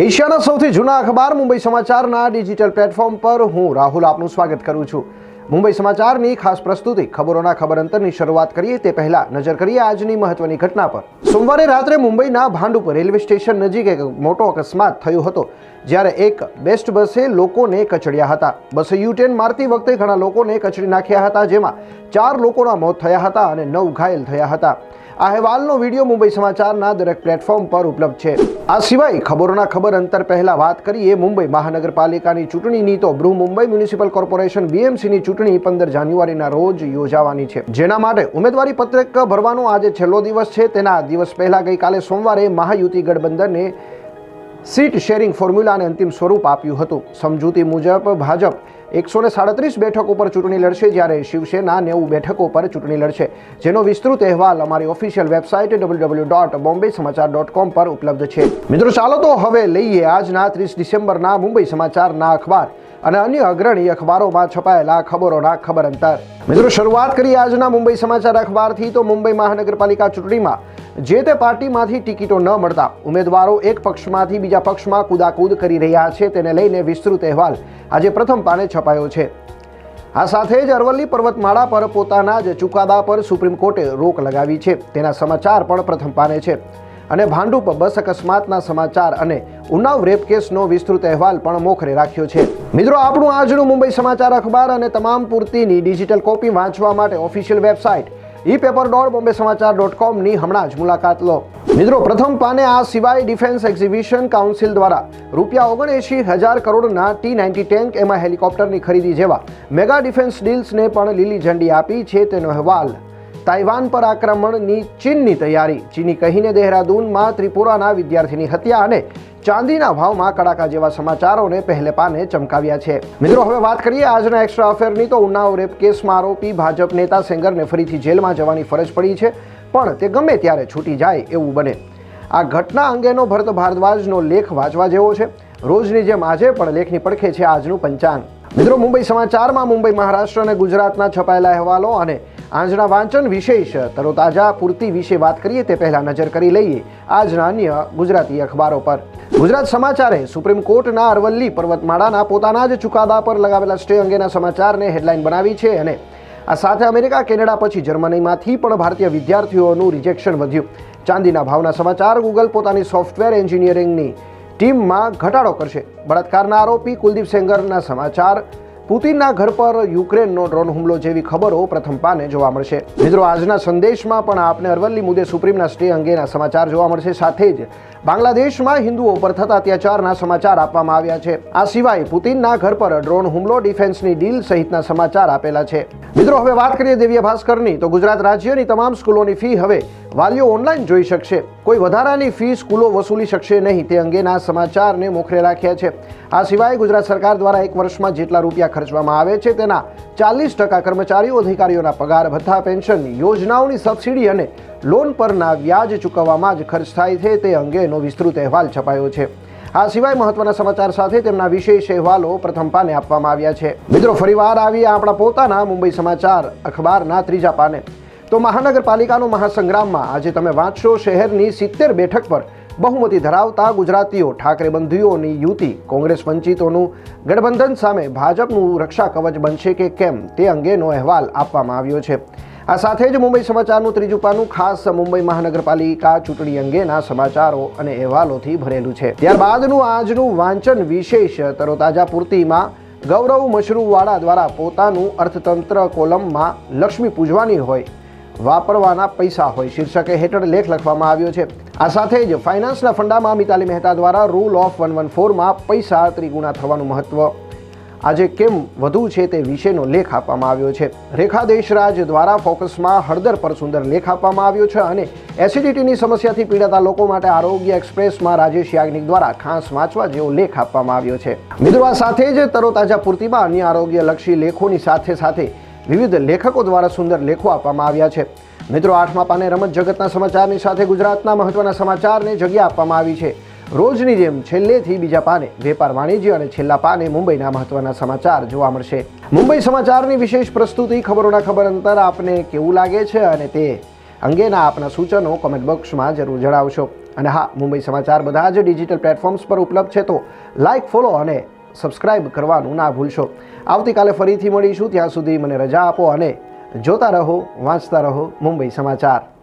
એશિયાના સૌથી જૂના અખબાર મુંબઈ સમાચારના ડિજિટલ પ્લેટફોર્મ પર હું રાહુલ આપનું સ્વાગત કરું છું. મુંબઈ સમાચારની ખાસ પ્રસ્તુતિ, ખબરોના ખબર અંતરની શરૂઆત કરીએ તે પહેલા નજર કરીએ આજની મહત્વની ઘટના પર. સોમવારે રાત્રે મુંબઈના ભાંડુપ રેલવે સ્ટેશન નજીક એક મોટો અકસ્માત થયો હતો, જ્યારે એક બેસ્ટ બસે લોકોને કચડ્યા હતા. બસે યુટેન મારતી વખતે ઘણા લોકોને કચડી નાખ્યા હતા, જેમાં ચાર લોકોના મોત થયા હતા અને નવ ઘાયલ થયા હતા. આ અહેવાલનો વીડિયો મુંબઈ સમાચારના દરેક પ્લેટફોર્મ પર ઉપલબ્ધ છે. આ સિવાય ખબરોના ખબર અંતર પહેલા વાત કરીએ, મુંબઈ મહાનગરપાલિકાની ચૂંટણીની તો બૃહ મુંબઈ મ્યુનિસિપલ કોર્પોરેશન બીએમસીની ચૂંટણી પંદર જાન્યુઆરીના રોજ યોજાવાની છે. જેના માટે ઉમેદવારી પત્રક ભરવાનો આજે છેલ્લો દિવસ છે. તેના દિવસ પહેલા ગઈકાલે સોમવારે મહાયુતિ ગઠબંધનને સીટ શેરિંગ ફોર્મ્યુલાને અંતિમ સ્વરૂપ આપ્યું હતું. સમજૂતી મુજબ ભાજપ એકસો ને સાડત્રીસ બેઠકો પર ચૂંટણી લડશે જ્યારે શિવસેના નેવું બેઠકો પર ચૂંટણી લડશે. જેનો વિસ્તૃત અહેવાલ અમારી official website W dot Bombay Samachar dot com પર ઉપલબ્ધ છે. મિત્રો, ચાલો તો હવે લઈએ આજના ત્રીસ ડિસેમ્બરના મુંબઈ સમાચારના અખબાર અને અન્ય અગ્રણી અખબારોમાં છપાયેલા ખબરોના ખબર અંતર. મિત્રો, શરૂઆત કરીએ આજના મુંબઈ સમાચાર અખબારથી. તો મુંબઈ મહાનગરપાલિકા ચૂંટણીમાં જે તે પાર્ટીમાંથી ટિકિટો ન મળતા ઉમેદવારો એક પક્ષમાંથી બીજા પક્ષમાં કુદાકૂદ કરી રહ્યા છે તેને લઈને વિસ્તૃત અહેવાલ આજે પ્રથમ પાને છપાયો છે. આ સાથે જ અરવલ્લી પર્વતમાળા પર પોતાના જ ચુકાદા પર સુપ્રીમ કોર્ટે રોક લગાવી છે. તેના સમાચાર પણ પ્રથમ પાને છે. અને ભાંડુપ બસ અકસ્માતના સમાચાર અને ઉન્નાવ રેપ કેસનો વિસ્તૃત અહેવાલ પણ મોખરે રાખ્યો છે. મિત્રો, આપણું આજનું મુંબઈ સમાચાર અખબાર અને તમામ પૂર્તિની ડિજિટલ કોપી વાંચવા માટે official website e paper dot Bombay Samachar dot કોમની હમણાં જ મુલાકાત લો. મિત્રો, પ્રથમ પાને આ સિવાય ડિફેન્સ એક્ઝિબિશન કાઉન્સિલ દ્વારા રૂપિયા ઓગણએંશી હજાર કરોડના ટી નાઇન્ટી ટેન્ક એમાં હેલિકોપ્ટરની ખરીદી જેવા મેગા ડિફેન્સ ડીલ્સને પણ લીલી ઝંડી આપી છે તેનો અહેવાલ. તાઇવાન પર આક્રમણની ચીનની તૈયારી. ચીની કહીને દહેરાદૂનમાં ત્રિપુરાના વિદ્યાર્થીની હત્યા અને ચાંદીના ભાવમાં કડાકા જેવા સમાચારોને પહેલે પાને ચમકાવ્યા છે. મિત્રો, હવે વાત કરીએ આજના એક્સ્ટ્રા અફેરની તો ઉન્નાવ રેપ કેસમાં આરોપી ભાજપ નેતા સેંગરને ફરીથી જેલમાં જવાની ફરજ પડી છે, પણ તે ગમે ત્યારે છૂટી જાય એવું બને. આ ઘટના અંગેનો ભરત ભારદ્વાજનો લેખ વાંચવા જેવો છે. રોજની જેમ આજે પણ લેખની પડખે છે આજનું પંચાંગ. મિત્રો, મુંબઈ સમાચારમાં મુંબઈ, મહારાષ્ટ્ર અને ગુજરાતના છપાયેલા અહેવાલો અને આજના વાંચન વિશેષ, તરોતાજા પૂર્તિ વિશે વાત કરીએ તે પહેલા નજર કરી લઈએ આજના અન્ય ગુજરાતી અખબારો પર. ગુજરાત સમાચારે સુપ્રીમ કોર્ટના અરવલ્લી પર્વતમાળાના પોતાના જ ચુકાદા પર લગાવેલા સ્ટે અંગેના સમાચારને હેડલાઇન બનાવી છે અને આ સાથે અમેરિકા, કેનેડા પછી જર્મનીમાંથી પણ ભારતીય વિદ્યાર્થીઓનું રિજેક્શન વધ્યું. ચાંદીના ભાવના સમાચાર, ગૂગલ પોતાની સોફ્ટવેર એન્જિનિયરિંગની ટીમમાં ઘટાડો કરશે. બળાત્કારના આરોપી કુલદીપ સેંગરના સમાચાર પુતિનના ઘર પર યુક્રેનનો ડ્રોન હુમલો જેવી ખબરો પ્રથમ પાને જોવા મળશે. મિત્રો, આજના સંદેશમાં પણ આપને અરવલ્લી મુદ્દે સુપ્રીમના સ્ટે અંગેના સમાચાર જોવા મળશે. સાથે જ બાંગ્લાદેશમાં હિન્દુઓ પર થતા અત્યાચારના સમાચાર આપવામાં આવ્યા છે. આ સિવાય પુતિનના ઘર પર ડ્રોન હુમલો, ડિફેન્સની ડીલ સહિતના સમાચાર આપેલા છે. મિત્રો, હવે વાત કરીએ દિવ્ય ભાસ્કરની. તો ગુજરાત રાજ્યની તમામ સ્કૂલોની ફી હવે વાલીઓ ઓનલાઈન જોઈ શકશે. કોઈ વધારાની ફી સ્કૂલો વસૂલી શકશે નહીં. તે અંગેના સમાચારને મોખરે રાખ્યા છે. આ સિવાય ગુજરાત સરકાર દ્વારા એક વર્ષમાં જેટલા રૂપિયા ખર્ચવામાં આવે છે, તેના ચાલીસ ટકા કર્મચારીઓ અધિકારીઓના પગાર, ભથ્થા, પેન્શન યોજનાઓની સબસિડી અને લોન પરના વ્યાજ ચૂકવવામાં જ ખર્ચ થાય છે. તે અંગેનો વિસ્તૃત અહેવાલ છપાયો છે. આ સિવાય મહત્વના સમાચાર સાથે તેમના વિશેષ અહેવાલો પ્રથમ પાને આપવામાં આવ્યા છે. મિત્રો, ફરીવાર આવી આપણા પોતાના મુંબઈ સમાચાર અખબારના ત્રીજા પાને. તો મહાનગરપાલિકાનો મહાસંગ્રામમાં આજે તમે વાંચશો, શહેરની સિત્તેર બેઠક પર બહુમતી ધરાવતા ગુજરાતીઓ, ઠાકરે બંધીઓની યુતિ કોંગ્રેસ વંચિતોનું ગઠબંધન સામે ભાજપનું રક્ષા કવચ બનશે કે કેમ તે અંગેનો અહેવાલ આપવામાં આવ્યો છે. આ સાથે જ મુંબઈ સમાચારનું ત્રીજું પાનું, ખાસ મુંબઈ મહાનગરપાલિકા ચૂંટણી અંગેના સમાચારો અને અહેવાલોથી ભરેલું છે. ત્યારબાદનું આજનું વાંચન વિશેષ તરોતાજા પૂર્તિમાં ગૌરવ મશરૂવાળા દ્વારા પોતાનું અર્થતંત્ર કોલમમાં લક્ષ્મી પૂજવાની હોય વાપરવાના પૈસા હોય. શીર્ષકે હેઠળ લેખ લખવામાં આવ્યો છે. આ સાથે જ ફાઇનાન્સના ફંડામાં મિતાલી મહેતા દ્વારા રૂલ ઓફ વન વન ફોરમાં પૈસા ત્રિગુણા થવાનું મહત્વ. આજે કેમ વધુ છે તે વિશેનો લેખ આપવામાં આવ્યો છે. રેખા દેશરાજ દ્વારા ફોકસમાં હળદર પર સુંદર લેખ આપવામાં આવ્યો છે અને એસિડિટીની સમસ્યાથી પીડાતા લોકો માટે આરોગ્ય એક્સપ્રેસમાં રાજેશ યાજ્ઞિક દ્વારા ખાસ વાંચવા જેવો લેખ આપવામાં આવ્યો છે. મિત્રો સાથે જ તરોતાજા પૂર્તિમાં અન્ય આરોગ્યલક્ષી લેખોની સાથે સાથે વિવિધ લેખકો દ્વારા સુંદર લેખો આપવામાં આવ્યા છે. મિત્રો, આઠમા પાને રમત જગતના સમાચારની સાથે ગુજરાતના મહત્વના સમાચારને જગ્યા આપવામાં આવી છે. રોજની જેમ છેલ્લેથી બીજા પાને વેપાર વાણિજ્ય અને છેલ્લા પાને મુંબઈના મહત્વના સમાચાર જોવા મળશે. મુંબઈ સમાચારની વિશેષ પ્રસ્તુતિ ખબરોના ખબર અંતર આપને કેવું લાગે છે અને તે અંગેના આપના સૂચનો કોમેન્ટ બોક્સમાં જરૂર જણાવશો. અને હા, મુંબઈ સમાચાર બધા જ ડિજિટલ પ્લેટફોર્મ્સ પર ઉપલબ્ધ છે તો લાઇક ફોલો અને સબસ્ક્રાઇબ કરવાનું ના ભૂલશો. આવતીકાલે ફરીથી મળીશું. ત્યાં સુધી મને રજા આપો અને જોતા રહો, વાંચતા રહો મુંબઈ સમાચાર.